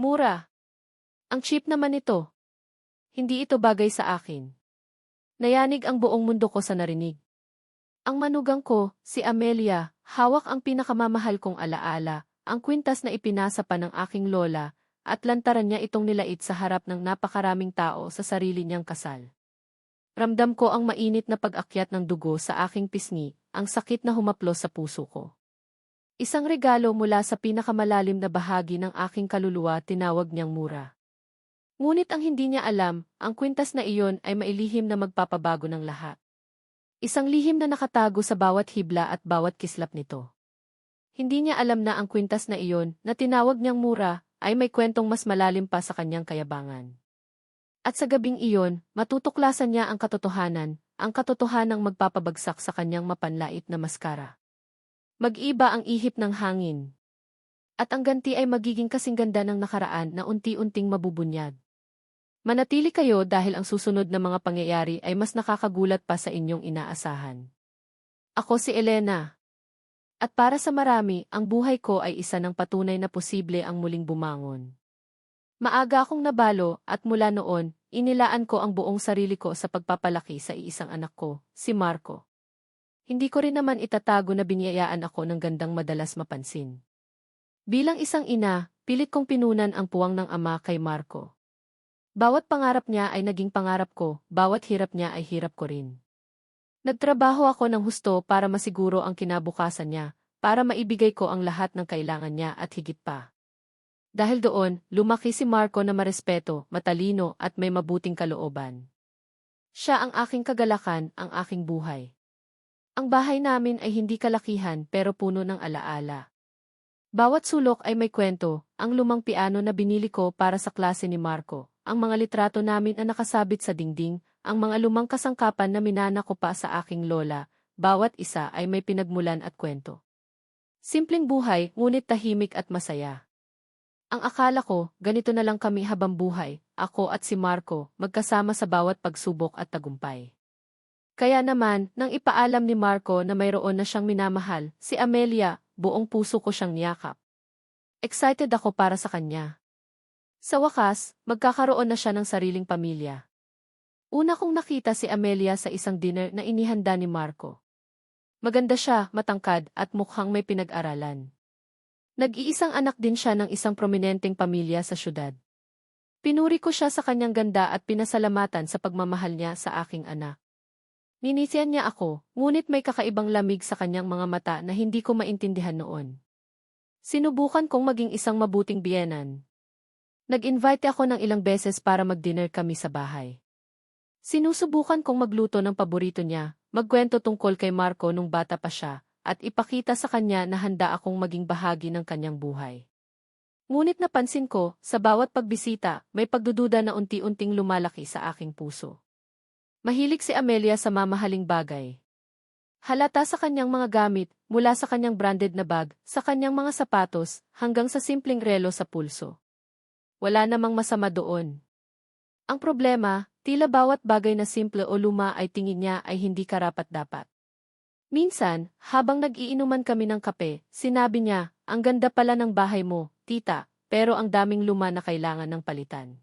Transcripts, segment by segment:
Mura. Ang cheap naman ito. Hindi ito bagay sa akin. Nayanig ang buong mundo ko sa narinig. Ang manugang ko, si Amelia, hawak ang pinakamamahal kong alaala, ang kwintas na ipinasa pa ng aking lola, at lantaran niya itong nilait sa harap ng napakaraming tao sa sarili niyang kasal. Ramdam ko ang mainit na pag-akyat ng dugo sa aking pisngi, ang sakit na humaplos sa puso ko. Isang regalo mula sa pinakamalalim na bahagi ng aking kaluluwa tinawag niyang mura. Ngunit ang hindi niya alam, ang kwintas na iyon ay mailihim na magpapabago ng lahat. Isang lihim na nakatago sa bawat hibla at bawat kislap nito. Hindi niya alam na ang kwintas na iyon, na tinawag niyang mura, ay may kwentong mas malalim pa sa kanyang kayabangan. At sa gabing iyon, matutuklasan niya ang katotohanan, ang katotohanang magpapabagsak sa kanyang mapanlait na maskara. Mag-iba ang ihip ng hangin. At ang ganti ay magiging kasing ganda ng nakaraan na unti-unting mabubunyag. Manatili kayo dahil ang susunod na mga pangyayari ay mas nakakagulat pa sa inyong inaasahan. Ako si Elena. At para sa marami, ang buhay ko ay isa ng patunay na posible ang muling bumangon. Maaga akong nabalo at mula noon, inilaan ko ang buong sarili ko sa pagpapalaki sa iisang anak ko, si Marco. Hindi ko rin naman itatago na biniyayaan ako ng gandang madalas mapansin. Bilang isang ina, pilit kong pinunan ang puwang ng ama kay Marco. Bawat pangarap niya ay naging pangarap ko, bawat hirap niya ay hirap ko rin. Nagtrabaho ako ng husto para masiguro ang kinabukasan niya, para maibigay ko ang lahat ng kailangan niya at higit pa. Dahil doon, lumaki si Marco na marespeto, matalino at may mabuting kalooban. Siya ang aking kagalakan, ang aking buhay. Ang bahay namin ay hindi kalakihan pero puno ng alaala. Bawat sulok ay may kwento, ang lumang piano na binili ko para sa klase ni Marco, ang mga litrato namin na nakasabit sa dingding, ang mga lumang kasangkapan na minana ko pa sa aking lola, bawat isa ay may pinagmulan at kwento. Simpleng buhay, ngunit tahimik at masaya. Ang akala ko, ganito na lang kami habang buhay, ako at si Marco, magkasama sa bawat pagsubok at tagumpay. Kaya naman, nang ipaalam ni Marco na mayroon na siyang minamahal, si Amelia, buong puso ko siyang niyakap. Excited ako para sa kanya. Sa wakas, magkakaroon na siya ng sariling pamilya. Una kong nakita si Amelia sa isang dinner na inihanda ni Marco. Maganda siya, matangkad, at mukhang may pinag-aralan. Nag-iisang anak din siya ng isang prominenteng pamilya sa syudad. Pinuri ko siya sa kanyang ganda at pinasalamatan sa pagmamahal niya sa aking anak. Ninisiyan niya ako, ngunit may kakaibang lamig sa kanyang mga mata na hindi ko maintindihan noon. Sinubukan kong maging isang mabuting biyenan. Nag-invite ako ng ilang beses para mag-dinner kami sa bahay. Sinusubukan kong magluto ng paborito niya, magkwento tungkol kay Marco nung bata pa siya, at ipakita sa kanya na handa akong maging bahagi ng kanyang buhay. Ngunit napansin ko, sa bawat pagbisita, may pagdududa na unti-unting lumalaki sa aking puso. Mahilig si Amelia sa mamahaling bagay. Halata sa kanyang mga gamit, mula sa kanyang branded na bag, sa kanyang mga sapatos, hanggang sa simpleng relo sa pulso. Wala namang masama doon. Ang problema, tila bawat bagay na simple o luma ay tingin niya ay hindi karapat-dapat. Minsan, habang nag-iinuman kami ng kape, sinabi niya, ang ganda pala ng bahay mo, tita, pero ang daming luma na kailangan ng palitan.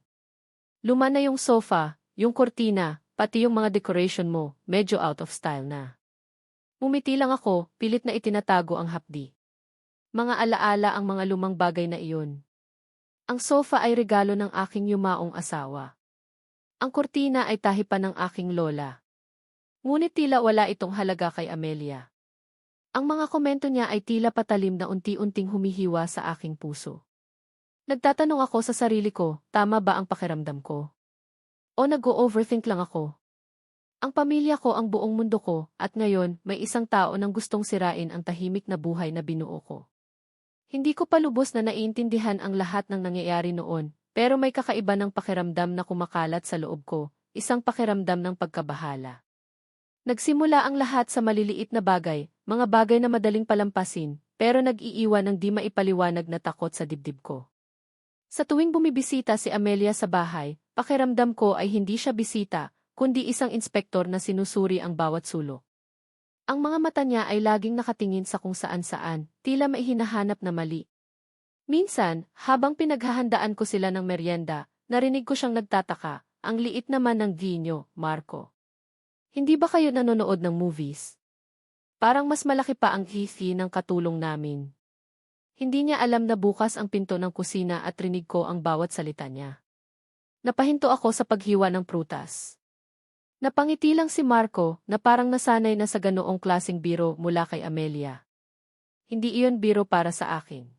Luma na yung sofa, yung kortina, Pati yung mga decoration mo, medyo out of style na. Mumiti lang ako, pilit na itinatago ang hapdi. Mga alaala ang mga lumang bagay na iyon. Ang sofa ay regalo ng aking yumaong asawa. Ang kurtina ay tahipan ng aking lola. Ngunit tila wala itong halaga kay Amelia. Ang mga komento niya ay tila patalim na unti-unting humihiwa sa aking puso. Nagtatanong ako sa sarili ko, tama ba ang pakiramdam ko? O nag-o-overthink lang ako. Ang pamilya ko ang buong mundo ko, at ngayon, may isang tao nang gustong sirain ang tahimik na buhay na binuo ko. Hindi ko pa lubos na naiintindihan ang lahat ng nangyayari noon, pero may kakaiba ng pakiramdam na kumakalat sa loob ko, isang pakiramdam ng pagkabahala. Nagsimula ang lahat sa maliliit na bagay, mga bagay na madaling palampasin, pero nag-iiwan ng di maipaliwanag na takot sa dibdib ko. Sa tuwing bumibisita si Amelia sa bahay, pakiramdam ko ay hindi siya bisita, kundi isang inspektor na sinusuri ang bawat sulok. Ang mga mata niya ay laging nakatingin sa kung saan-saan, tila may hinahanap na mali. Minsan, habang pinaghahandaan ko sila ng merienda, narinig ko siyang nagtataka, ang liit naman ng ginyo, Marco. Hindi ba kayo nanonood ng movies? Parang mas malaki pa ang hihi ng katulong namin. Hindi niya alam na bukas ang pinto ng kusina at rinig ko ang bawat salita niya. Napahinto ako sa paghiwa ng prutas. Napangiti lang si Marco na parang nasanay na sa ganoong klasing biro mula kay Amelia. Hindi iyon biro para sa akin.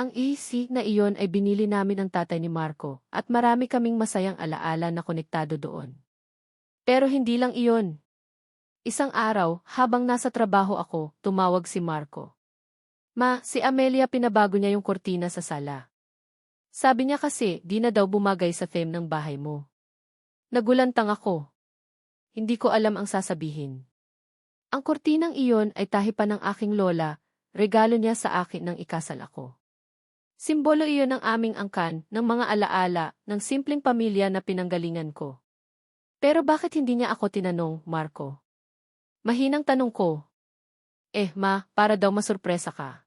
Ang easy na iyon ay binili namin ng tatay ni Marco at marami kaming masayang alaala na konektado doon. Pero hindi lang iyon. Isang araw, habang nasa trabaho ako, tumawag si Marco. Ma, si Amelia pinabago niya yung kortina sa sala. Sabi niya kasi, di na daw bumagay sa theme ng bahay mo. Nagulantang ako. Hindi ko alam ang sasabihin. Ang kortinang iyon ay tahi pa ng aking lola, regalo niya sa akin nang ikasal ako. Simbolo iyon ng aming angkan ng mga alaala ng simpleng pamilya na pinanggalingan ko. Pero bakit hindi niya ako tinanong, Marco? Mahinang tanong ko. Eh ma, para daw masurpresa ka.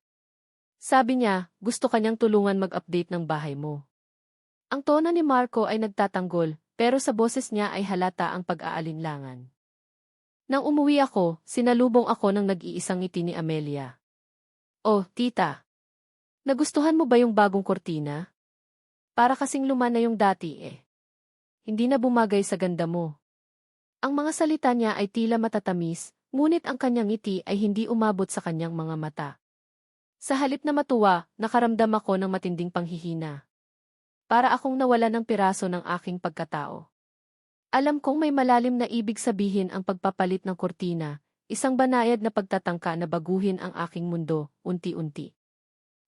Sabi niya, gusto kanyang tulungan mag-update ng bahay mo. Ang tono ni Marco ay nagtatanggol, pero sa boses niya ay halata ang pag-aalinlangan. Nang umuwi ako, sinalubong ako ng nag-iisang ngiti ni Amelia. Oh, tita. Nagustuhan mo ba yung bagong kortina? Para kasing luma na yung dati eh. Hindi na bumagay sa ganda mo. Ang mga salita niya ay tila matatamis, ngunit ang kanyang ngiti ay hindi umabot sa kanyang mga mata. Sa halip na matuwa, nakaramdam ako ng matinding panghihina. Para akong nawala ng piraso ng aking pagkatao. Alam kong may malalim na ibig sabihin ang pagpapalit ng kortina, isang banayad na pagtatangka na baguhin ang aking mundo, unti-unti.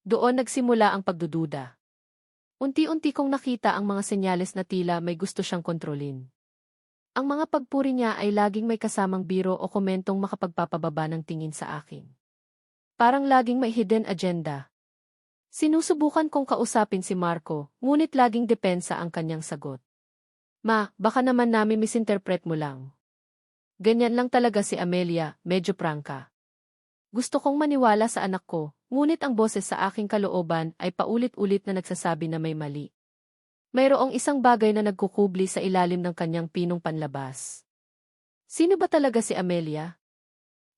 Doon nagsimula ang pagdududa. Unti-unti kong nakita ang mga senyales na tila may gusto siyang kontrolin. Ang mga pagpuri niya ay laging may kasamang biro o komentong makapagpapababa ng tingin sa akin. Parang laging may hidden agenda. Sinusubukan kong kausapin si Marco, ngunit laging depensa ang kanyang sagot. Ma, baka naman namin misinterpret mo lang. Ganyan lang talaga si Amelia, medyo prangka. Gusto kong maniwala sa anak ko, ngunit ang boses sa aking kalooban ay paulit-ulit na nagsasabi na may mali. Mayroong isang bagay na nagkukubli sa ilalim ng kanyang pinong panlabas. Sino ba talaga si Amelia?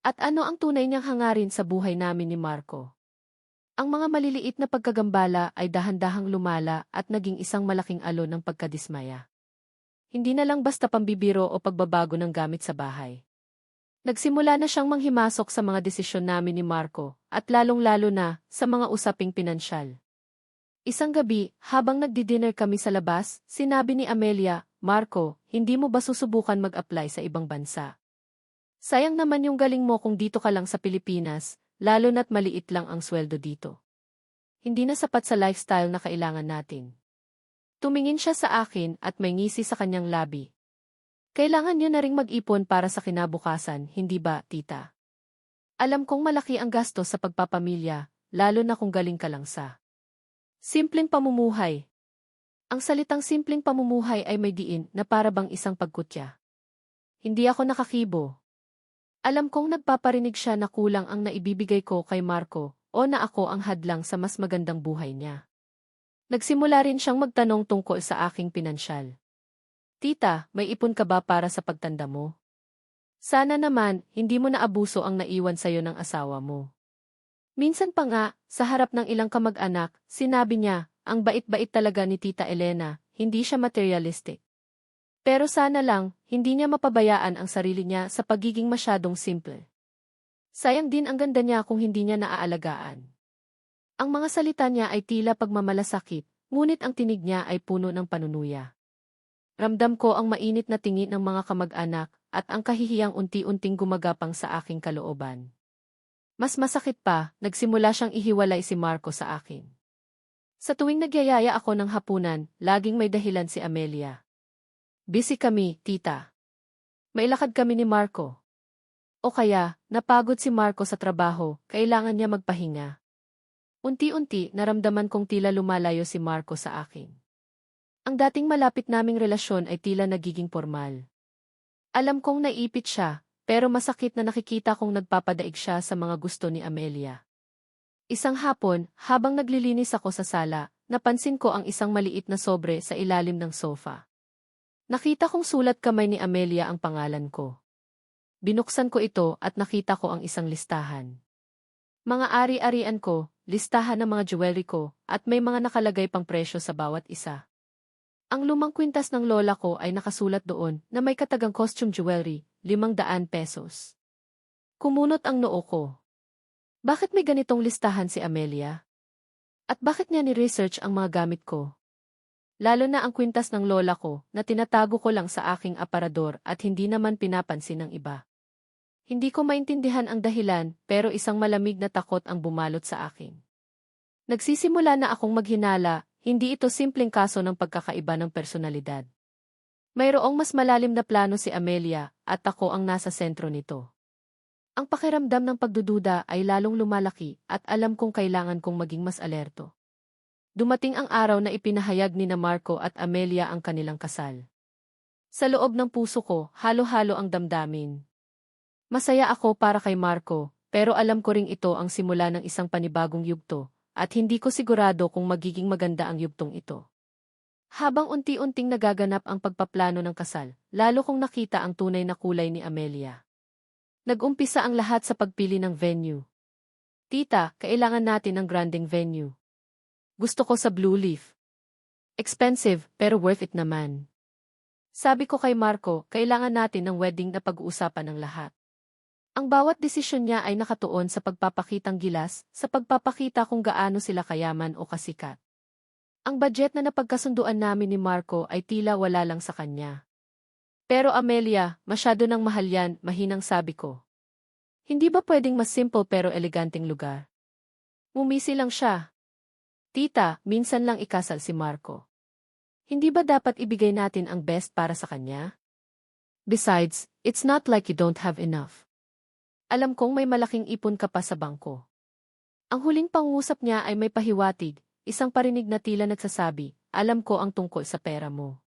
At ano ang tunay niyang hangarin sa buhay namin ni Marco? Ang mga maliliit na pagkagambala ay dahan-dahang lumala at naging isang malaking alo ng pagkadismaya. Hindi na lang basta pambibiro o pagbabago ng gamit sa bahay. Nagsimula na siyang manghimasok sa mga desisyon namin ni Marco, at lalong-lalo na sa mga usaping pinansyal. Isang gabi, habang nagdi-dinner kami sa labas, sinabi ni Amelia, Marco, hindi mo ba susubukan mag-apply sa ibang bansa? Sayang naman yung galing mo kung dito ka lang sa Pilipinas, lalo na't maliit lang ang sweldo dito. Hindi na sapat sa lifestyle na kailangan natin. Tumingin siya sa akin at may ngisi sa kanyang labi. Kailangan niyo na ring mag-ipon para sa kinabukasan, hindi ba, tita? Alam kong malaki ang gasto sa pagpapamilya, lalo na kung galing ka lang sa simpleng pamumuhay. Ang salitang simpleng pamumuhay ay may diin na para bang isang pagkutya. Hindi ako nakakibo, alam kong nagpaparinig siya na kulang ang naibibigay ko kay Marco o na ako ang hadlang sa mas magandang buhay niya. Nagsimula rin siyang magtanong tungkol sa aking pinansyal. Tita, may ipon ka ba para sa pagtanda mo? Sana naman, hindi mo na abuso ang naiwan sa'yo ng asawa mo. Minsan pa nga, sa harap ng ilang kamag-anak, sinabi niya, ang bait-bait talaga ni Tita Elena, hindi siya materialistic. Pero sana lang, hindi niya mapabayaan ang sarili niya sa pagiging masyadong simple. Sayang din ang ganda niya kung hindi niya naaalagaan. Ang mga salita niya ay tila pagmamalasakit, ngunit ang tinig niya ay puno ng panunuya. Ramdam ko ang mainit na tingin ng mga kamag-anak at ang kahihiyang unti-unting gumagapang sa aking kalooban. Mas masakit pa, nagsimula siyang ihiwalay si Marco sa akin. Sa tuwing nagyayaya ako ng hapunan, laging may dahilan si Amelia. Busy kami, tita. Mailakad kami ni Marco. O kaya, napagod si Marco sa trabaho, kailangan niya magpahinga. Unti-unti, naramdaman kong tila lumalayo si Marco sa akin. Ang dating malapit naming relasyon ay tila nagiging formal. Alam kong naipit siya, pero masakit na nakikita kong nagpapadaig siya sa mga gusto ni Amelia. Isang hapon, habang naglilinis ako sa sala, napansin ko ang isang maliit na sobre sa ilalim ng sofa. Nakita kong sulat kamay ni Amelia ang pangalan ko. Binuksan ko ito at nakita ko ang isang listahan. Mga ari-arian ko, listahan ng mga jewelry ko, at may mga nakalagay pang presyo sa bawat isa. Ang lumang kwintas ng lola ko ay nakasulat doon na may katagang costume jewelry, limang daan pesos. Kumunot ang noo ko. Bakit may ganitong listahan si Amelia? At bakit niya ni-research ang mga gamit ko? Lalo na ang kwintas ng lola ko na tinatago ko lang sa aking aparador at hindi naman pinapansin ng iba. Hindi ko maintindihan ang dahilan pero isang malamig na takot ang bumalot sa akin. Nagsisimula na akong maghinala, hindi ito simpleng kaso ng pagkakaiba ng personalidad. Mayroong mas malalim na plano si Amelia at ako ang nasa sentro nito. Ang pakiramdam ng pagdududa ay lalong lumalaki at alam kong kailangan kong maging mas alerto. Dumating ang araw na ipinahayag ni na Marco at Amelia ang kanilang kasal. Sa loob ng puso ko, halo-halo ang damdamin. Masaya ako para kay Marco, pero alam ko ring ito ang simula ng isang panibagong yugto, at hindi ko sigurado kung magiging maganda ang yugtong ito. Habang unti-unting nagaganap ang pagpaplano ng kasal, lalo kong nakita ang tunay na kulay ni Amelia. Nag-umpisa ang lahat sa pagpili ng venue. Tita, kailangan natin ng granding venue. Gusto ko sa Blue Leaf. Expensive, pero worth it naman. Sabi ko kay Marco, kailangan natin ng wedding na pag-uusapan ng lahat. Ang bawat desisyon niya ay nakatuon sa pagpapakitang gilas, sa pagpapakita kung gaano sila kayaman o kasikat. Ang budget na napagkasunduan namin ni Marco ay tila wala lang sa kanya. Pero Amelia, masyado nang mahal yan, mahinang sabi ko. Hindi ba pwedeng mas simple pero eleganteng lugar? Mumisi lang siya. Tita, minsan lang ikasal si Marco. Hindi ba dapat ibigay natin ang best para sa kanya? Besides, it's not like you don't have enough. Alam kong may malaking ipon ka pa sa bangko. Ang huling pangusap niya ay may pahiwatig, isang parinig na tila nagsasabi, alam ko ang tungkol sa pera mo.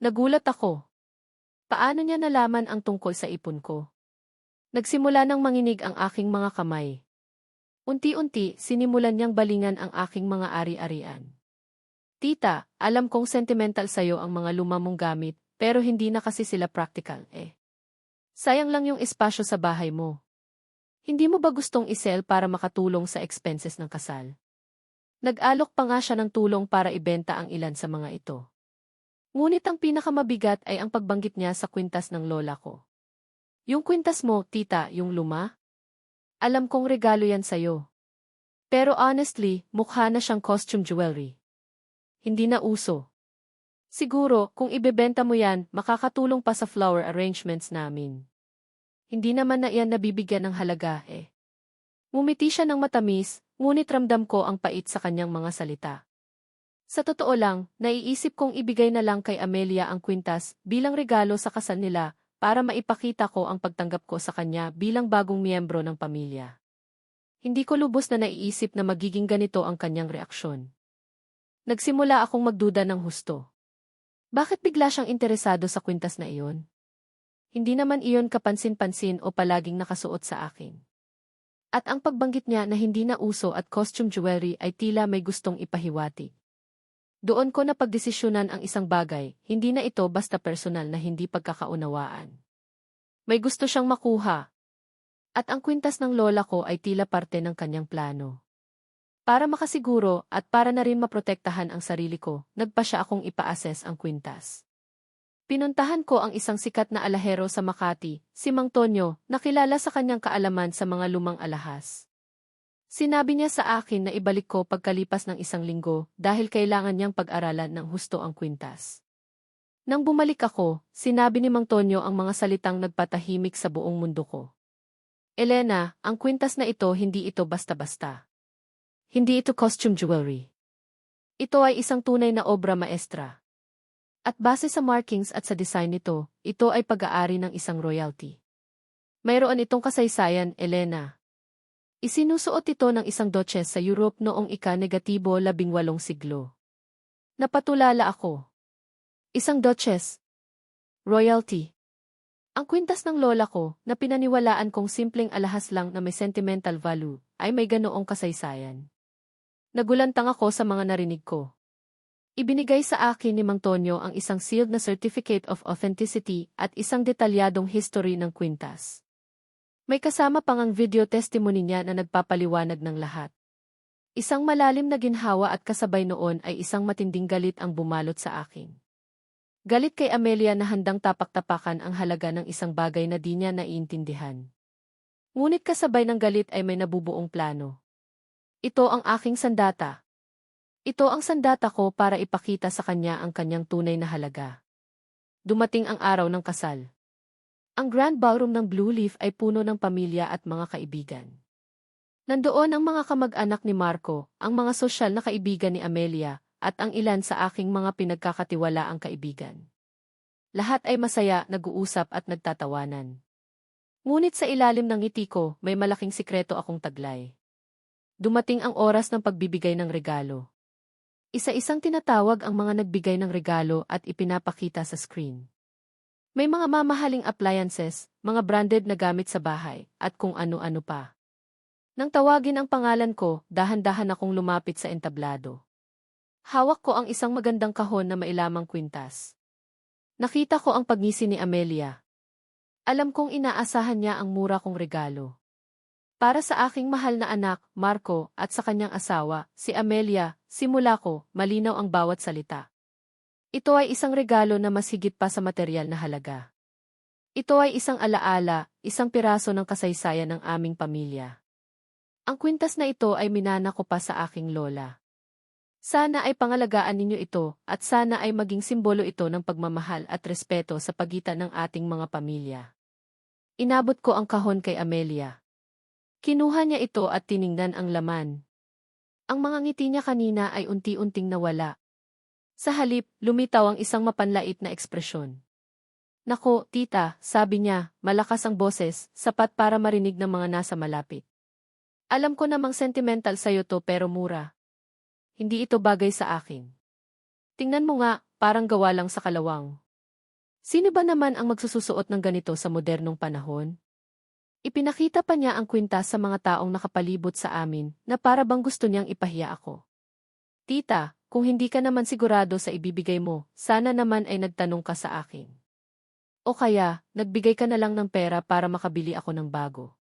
Nagulat ako. Paano niya nalaman ang tungkol sa ipon ko? Nagsimula nang manginig ang aking mga kamay. Unti-unti, sinimulan niyang balingan ang aking mga ari-arian. Tita, alam kong sentimental sa'yo ang mga luma mong gamit, pero hindi na kasi sila practical eh. Sayang lang yung espasyo sa bahay mo. Hindi mo ba gustong isel para makatulong sa expenses ng kasal? Nag-alok pa nga siya ng tulong para ibenta ang ilan sa mga ito. Ngunit ang pinakamabigat ay ang pagbanggit niya sa kwintas ng lola ko. Yung kwintas mo, tita, yung luma? Alam kong regalo yan sa'yo. Pero honestly, mukha na siyang costume jewelry. Hindi na uso. Siguro, kung ibebenta mo yan, makakatulong pa sa flower arrangements namin. Hindi naman na iyan nabibigyan ng halaga eh. Mumiti siya ng matamis, ngunit ramdam ko ang pait sa kanyang mga salita. Sa totoo lang, naiisip kong ibigay na lang kay Amelia ang kwintas bilang regalo sa kasal nila para maipakita ko ang pagtanggap ko sa kanya bilang bagong miyembro ng pamilya. Hindi ko lubos na naiisip na magiging ganito ang kanyang reaksyon. Nagsimula akong magduda ng husto. Bakit bigla siyang interesado sa kwintas na iyon? Hindi naman iyon kapansin-pansin o palaging nakasuot sa akin. At ang pagbanggit niya na hindi na uso at costume jewelry ay tila may gustong ipahiwati. Doon ko napagdesisyonan ang isang bagay, hindi na ito basta personal na hindi pagkakaunawaan. May gusto siyang makuha. At ang kwintas ng lola ko ay tila parte ng kanyang plano. Para makasiguro at para na rin maprotektahan ang sarili ko, nagpa siya akong ipa-assess ang kwintas. Pinuntahan ko ang isang sikat na alahero sa Makati, si Mang Tonyo, na kilala sa kanyang kaalaman sa mga lumang alahas. Sinabi niya sa akin na ibalik ko pagkalipas ng isang linggo dahil kailangan niyang pag-aralan ng husto ang kwintas. Nang bumalik ako, sinabi ni Mang Tonyo ang mga salitang nagpatahimik sa buong mundo ko. Elena, ang kwintas na ito hindi ito basta-basta. Hindi ito costume jewelry. Ito ay isang tunay na obra maestra. At base sa markings at sa design nito, ito ay pag-aari ng isang royalty. Mayroon itong kasaysayan, Elena, Isinusuot ito ng isang duchess sa Europe noong ika-negatibo labing walong siglo. Napatulala ako. Isang duchess. Royalty. Ang kwintas ng lola ko, na pinaniwalaan kong simpleng alahas lang na may sentimental value, ay may ganoong kasaysayan. Nagulantang ako sa mga narinig ko. Ibinigay sa akin ni Mang Tonyo ang isang sealed na Certificate of Authenticity at isang detalyadong history ng kwintas. May kasama pang ang video testimony niya na nagpapaliwanag ng lahat. Isang malalim na ginhawa at kasabay noon ay isang matinding galit ang bumalot sa akin. Galit kay Amelia na handang tapak-tapakan ang halaga ng isang bagay na di niya naiintindihan. Ngunit kasabay ng galit ay may nabubuong plano. Ito ang aking sandata. Ito ang sandata ko para ipakita sa kanya ang kanyang tunay na halaga. Dumating ang araw ng kasal. Ang grand ballroom ng Blue Leaf ay puno ng pamilya at mga kaibigan. Nandoon ang mga kamag-anak ni Marco, ang mga sosyal na kaibigan ni Amelia, at ang ilan sa aking mga pinagkakatiwalaang kaibigan. Lahat ay masaya, nag-uusap at nagtatawanan. Ngunit sa ilalim ng ngiti ko, may malaking sikreto akong taglay. Dumating ang oras ng pagbibigay ng regalo. Isa-isang tinatawag ang mga nagbigay ng regalo at ipinapakita sa screen. May mga mamahaling appliances, mga branded na gamit sa bahay, at kung ano-ano pa. Nang tawagin ang pangalan ko, dahan-dahan akong lumapit sa entablado. Hawak ko ang isang magandang kahon na mailamang kwintas. Nakita ko ang pagngisi ni Amelia. Alam kong inaasahan niya ang mura kong regalo. Para sa aking mahal na anak, Marco, at sa kanyang asawa, si Amelia, simula ko, malinaw ang bawat salita. Ito ay isang regalo na mas higit pa sa material na halaga. Ito ay isang alaala, isang piraso ng kasaysayan ng aming pamilya. Ang kwintas na ito ay minana ko pa sa aking lola. Sana ay pangalagaan ninyo ito, at sana ay maging simbolo ito ng pagmamahal at respeto sa pagitan ng ating mga pamilya. Inabot ko ang kahon kay Amelia. Kinuha niya ito at tiningnan ang laman. Ang mga ngiti niya kanina ay unti-unting nawala. Sa halip, lumitaw ang isang mapanlait na ekspresyon. Nako, tita, sabi niya, malakas ang boses, sapat para marinig ng mga nasa malapit. Alam ko namang sentimental sa'yo to pero mura. Hindi ito bagay sa akin. Tingnan mo nga, parang gawa lang sa kalawang. Sino ba naman ang magsususuot ng ganito sa modernong panahon? Ipinakita pa niya ang kwintas sa mga taong nakapalibot sa amin na para bang gusto niyang ipahiya ako. Tita, kung hindi ka naman sigurado sa ibibigay mo, sana naman ay nagtanong ka sa akin. O kaya, nagbigay ka na lang ng pera para makabili ako ng bago.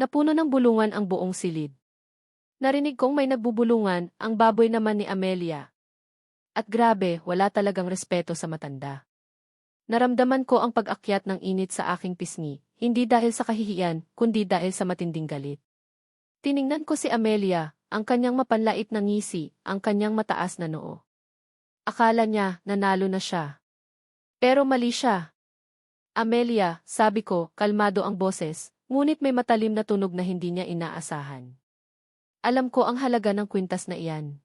Napuno ng bulungan ang buong silid. Narinig kong may nagbubulungan, ang baboy naman ni Amelia. At grabe, wala talagang respeto sa matanda. Naramdaman ko ang pag-akyat ng init sa aking pisngi, hindi dahil sa kahihiyan, kundi dahil sa matinding galit. Tiningnan ko si Amelia, ang kanyang mapanlait na ngisi, ang kanyang mataas na noo. Akala niya, nanalo na siya. Pero mali siya. Amelia, sabi ko, kalmado ang boses, ngunit may matalim na tunog na hindi niya inaasahan. Alam ko ang halaga ng kwintas na iyan.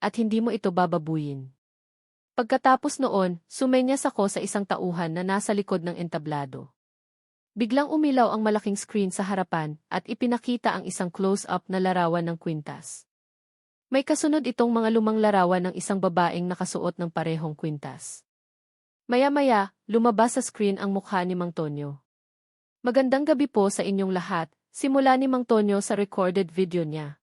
At hindi mo ito bababuyin. Pagkatapos noon, sumenyas ako sa isang tauhan na nasa likod ng entablado. Biglang umilaw ang malaking screen sa harapan at ipinakita ang isang close-up na larawan ng kwintas. May kasunod itong mga lumang larawan ng isang babaeng nakasuot ng parehong kwintas. Maya-maya, lumabas sa screen ang mukha ni Mang Tonyo. Magandang gabi po sa inyong lahat, simula ni Mang Tonyo sa recorded video niya.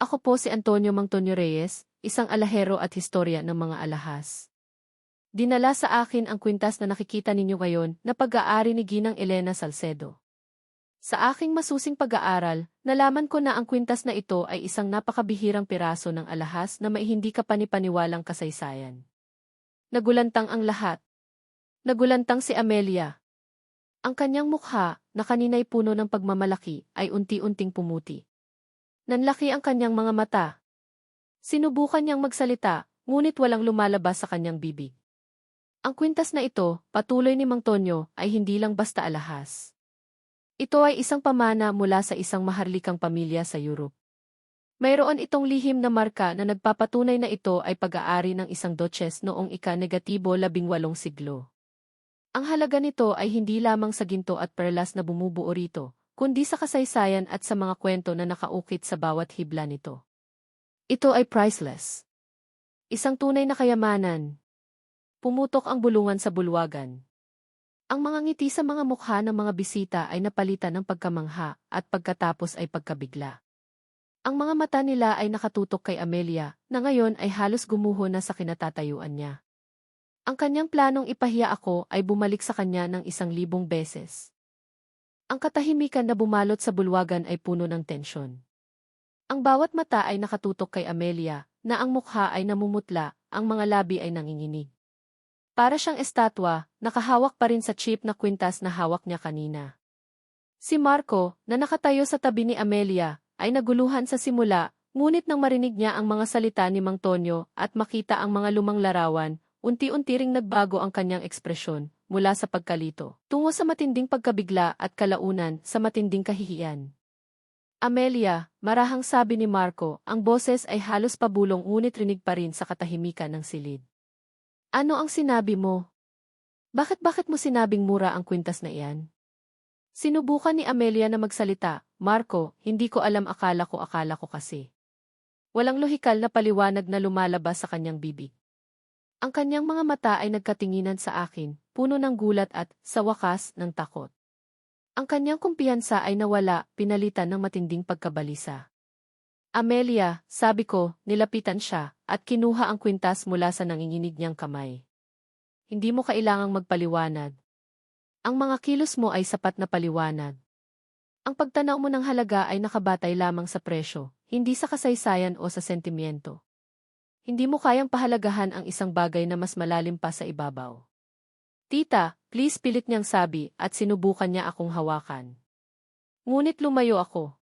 Ako po si Antonio Mang Tonyo Reyes, isang alahero at historia ng mga alahas. Dinala sa akin ang kwintas na nakikita ninyo ngayon na pag-aari ni Ginang Elena Salcedo. Sa aking masusing pag-aaral, nalaman ko na ang kwintas na ito ay isang napakabihirang piraso ng alahas na may hindi kapanipaniwalang kasaysayan. Nagulantang ang lahat. Nagulantang si Amelia. Ang kanyang mukha, na kanina'y puno ng pagmamalaki, ay unti-unting pumuti. Nanlaki ang kanyang mga mata. Sinubukan niyang magsalita, ngunit walang lumalabas sa kanyang bibig. Ang kwintas na ito, patuloy ni Mang Tonyo, ay hindi lang basta alahas. Ito ay isang pamana mula sa isang maharlikang pamilya sa Europe. Mayroon itong lihim na marka na nagpapatunay na ito ay pag-aari ng isang duchess noong ika-negatibo labing walong siglo. Ang halaga nito ay hindi lamang sa ginto at perlas na bumubuo rito, kundi sa kasaysayan at sa mga kwento na nakaukit sa bawat hibla nito. Ito ay priceless. Isang tunay na kayamanan, Pumutok ang bulungan sa bulwagan. Ang mga ngiti sa mga mukha ng mga bisita ay napalitan ng pagkamangha at pagkatapos ay pagkabigla. Ang mga mata nila ay nakatutok kay Amelia, na ngayon ay halos gumuho na sa kinatatayuan niya. Ang kanyang planong ipahiya ako ay bumalik sa kanya ng isang libong beses. Ang katahimikan na bumalot sa bulwagan ay puno ng tensyon. Ang bawat mata ay nakatutok kay Amelia, na ang mukha ay namumutla, ang mga labi ay nanginginig. Para siyang estatwa, nakahawak pa rin sa chip na kwintas na hawak niya kanina. Si Marco, na nakatayo sa tabi ni Amelia, ay naguluhan sa simula, ngunit nang marinig niya ang mga salita ni Mang Tonyo at makita ang mga lumang larawan, unti-unti ring nagbago ang kanyang ekspresyon, mula sa pagkalito, tungo sa matinding pagkabigla at kalaunan sa matinding kahihiyan. Amelia, marahang sabi ni Marco, ang boses ay halos pabulong ngunit rinig pa rin sa katahimikan ng silid. Ano ang sinabi mo? Bakit-bakit mo sinabing mura ang kwintas na iyan? Sinubukan ni Amelia na magsalita, Marco, hindi ko alam akala ko akala ko kasi. Walang lohikal na paliwanag na lumalabas sa kanyang bibig. Ang kanyang mga mata ay nagkatinginan sa akin, puno ng gulat at, sa wakas, ng takot. Ang kanyang kumpiyansa ay nawala, pinalitan ng matinding pagkabalisa. Amelia, sabi ko, nilapitan siya, at kinuha ang kwintas mula sa nanginginig niyang kamay. Hindi mo kailangang magpaliwanag. Ang mga kilos mo ay sapat na paliwanag. Ang pagtanaw mo ng halaga ay nakabatay lamang sa presyo, hindi sa kasaysayan o sa sentimiento. Hindi mo kayang pahalagahan ang isang bagay na mas malalim pa sa ibabaw. Tita, please pilit niyang sabi at sinubukan niya akong hawakan. Ngunit lumayo ako.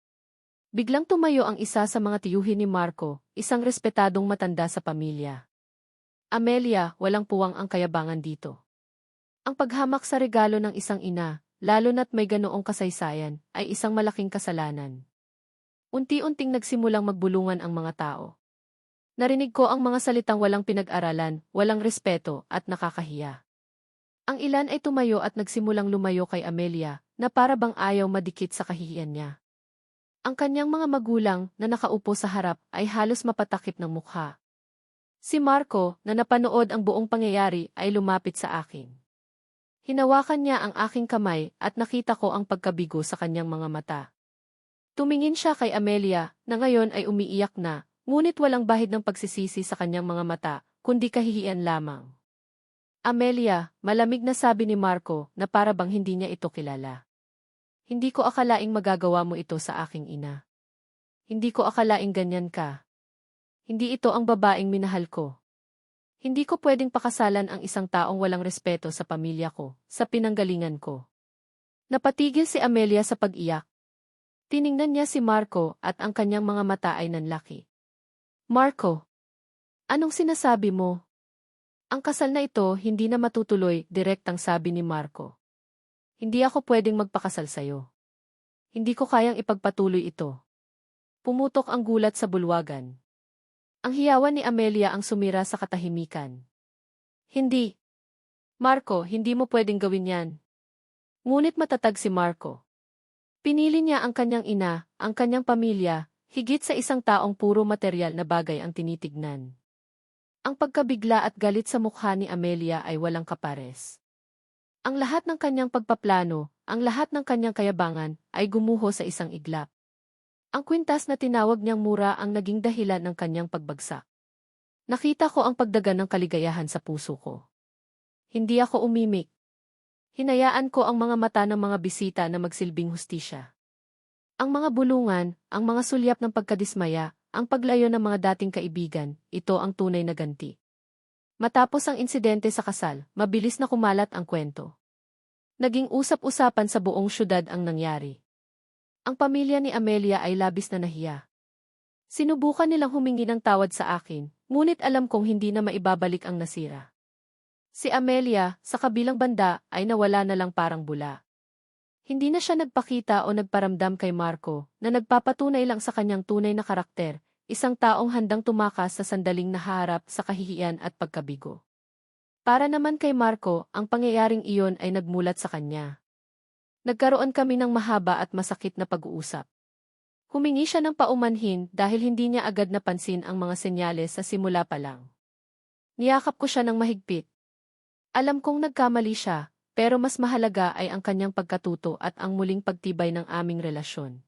Biglang tumayo ang isa sa mga tiyuhin ni Marco, isang respetadong matanda sa pamilya. Amelia, walang puwang ang kayabangan dito. Ang paghamak sa regalo ng isang ina, lalo na't may ganoong kasaysayan, ay isang malaking kasalanan. Unti-unting nagsimulang magbulungan ang mga tao. Narinig ko ang mga salitang walang pinag-aralan, walang respeto, at nakakahiya. Ang ilan ay tumayo at nagsimulang lumayo kay Amelia, na para bang ayaw madikit sa kahihiyan niya. Ang kanyang mga magulang na nakaupo sa harap ay halos mapatakip ng mukha. Si Marco, na napanood ang buong pangyayari, ay lumapit sa akin. Hinawakan niya ang aking kamay at nakita ko ang pagkabigo sa kanyang mga mata. Tumingin siya kay Amelia, na ngayon ay umiiyak na, ngunit walang bahid ng pagsisisi sa kanyang mga mata, kundi kahihiyan lamang. Amelia, malamig na sabi ni Marco na para bang hindi niya ito kilala. Hindi ko akalaing magagawa mo ito sa aking ina. Hindi ko akalaing ganyan ka. Hindi ito ang babaeng minahal ko. Hindi ko pwedeng pakasalan ang isang taong walang respeto sa pamilya ko, sa pinanggalingan ko. Napatigil si Amelia sa pag-iyak. Tiningnan niya si Marco at ang kanyang mga mata ay nanlaki. Marco, anong sinasabi mo? Ang kasal na ito hindi na matutuloy, direktang sabi ni Marco. Hindi ako pwedeng magpakasal sa'yo. Hindi ko kayang ipagpatuloy ito. Pumutok ang gulat sa bulwagan. Ang hiyawan ni Amelia ang sumira sa katahimikan. Hindi. Marco, hindi mo pwedeng gawin yan. Ngunit matatag si Marco. Pinili niya ang kanyang ina, ang kanyang pamilya, higit sa isang taong puro material na bagay ang tinitignan. Ang pagkabigla at galit sa mukha ni Amelia ay walang kapares. Ang lahat ng kanyang pagpaplano, ang lahat ng kanyang kayabangan, ay gumuho sa isang iglap. Ang kwintas na tinawag niyang mura ang naging dahilan ng kanyang pagbagsak. Nakita ko ang pagdagan ng kaligayahan sa puso ko. Hindi ako umimik. Hinayaan ko ang mga mata ng mga bisita na magsilbing hustisya. Ang mga bulungan, ang mga sulyap ng pagkadismaya, ang paglayo ng mga dating kaibigan, ito ang tunay na ganti. Matapos ang insidente sa kasal, mabilis na kumalat ang kwento. Naging usap-usapan sa buong syudad ang nangyari. Ang pamilya ni Amelia ay labis na nahiya. Sinubukan nilang humingi ng tawad sa akin, ngunit alam kong hindi na maibabalik ang nasira. Si Amelia, sa kabilang banda, ay nawala na lang parang bula. Hindi na siya nagpakita o nagparamdam kay Marco na nagpapatunay lang sa kanyang tunay na karakter, isang taong handang tumakas sa sandaling naharap sa kahihiyan at pagkabigo. Para naman kay Marco, ang pangyayaring iyon ay nagmulat sa kanya. Nagkaroon kami ng mahaba at masakit na pag-uusap. Humingi siya ng paumanhin dahil hindi niya agad napansin ang mga senyales sa simula pa lang. Niyakap ko siya ng mahigpit. Alam kong nagkamali siya, pero mas mahalaga ay ang kanyang pagkatuto at ang muling pagtibay ng aming relasyon.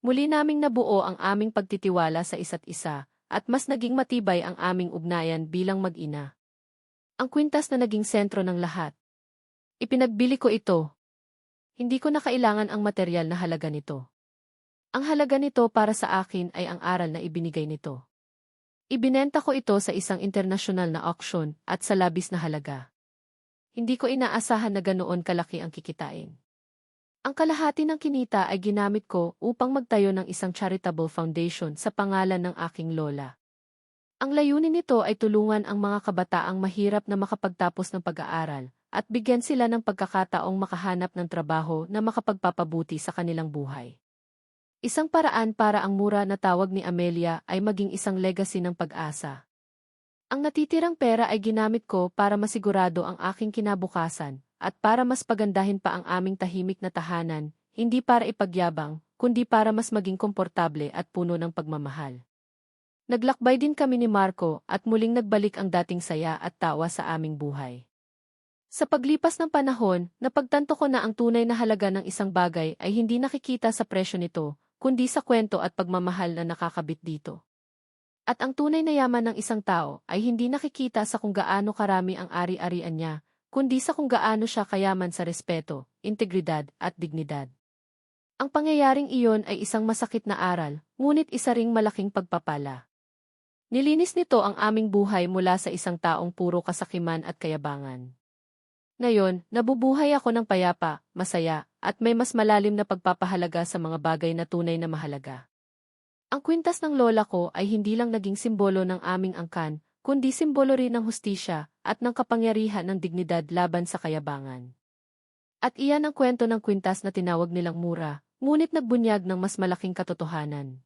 Muli naming nabuo ang aming pagtitiwala sa isa't isa, at mas naging matibay ang aming ugnayan bilang mag-ina. Ang kwintas na naging sentro ng lahat. Ipinagbili ko ito. Hindi ko na kailangan ang material na halaga nito. Ang halaga nito para sa akin ay ang aral na ibinigay nito. Ibinenta ko ito sa isang internasyonal na auction at sa labis na halaga. Hindi ko inaasahan na ganoon kalaki ang kikitain. Ang kalahati ng kinita ay ginamit ko upang magtayo ng isang charitable foundation sa pangalan ng aking lola. Ang layunin nito ay tulungan ang mga kabataang mahirap na makapagtapos ng pag-aaral at bigyan sila ng pagkakataong makahanap ng trabaho na makapagpapabuti sa kanilang buhay. Isang paraan para ang mura na tawag ni Amelia ay maging isang legacy ng pag-asa. Ang natitirang pera ay ginamit ko para masigurado ang aking kinabukasan at para mas pagandahin pa ang aming tahimik na tahanan, hindi para ipagyabang, kundi para mas maging komportable at puno ng pagmamahal. Naglakbay din kami ni Marco at muling nagbalik ang dating saya at tawa sa aming buhay. Sa paglipas ng panahon, napagtanto ko na ang tunay na halaga ng isang bagay ay hindi nakikita sa presyo nito, kundi sa kwento at pagmamahal na nakakabit dito. At ang tunay na yaman ng isang tao ay hindi nakikita sa kung gaano karami ang ari-arian niya, kundi sa kung gaano siya kayaman sa respeto, integridad at dignidad. Ang pangyayaring iyon ay isang masakit na aral, ngunit isa ring malaking pagpapala. Nilinis nito ang aming buhay mula sa isang taong puro kasakiman at kayabangan. Ngayon, nabubuhay ako ng payapa, masaya, at may mas malalim na pagpapahalaga sa mga bagay na tunay na mahalaga. Ang kwintas ng lola ko ay hindi lang naging simbolo ng aming angkan, kundi simbolo rin ng hustisya at ng kapangyarihan ng dignidad laban sa kayabangan. At iyan ang kwento ng kwintas na tinawag nilang mura, ngunit nagbunyag ng mas malaking katotohanan.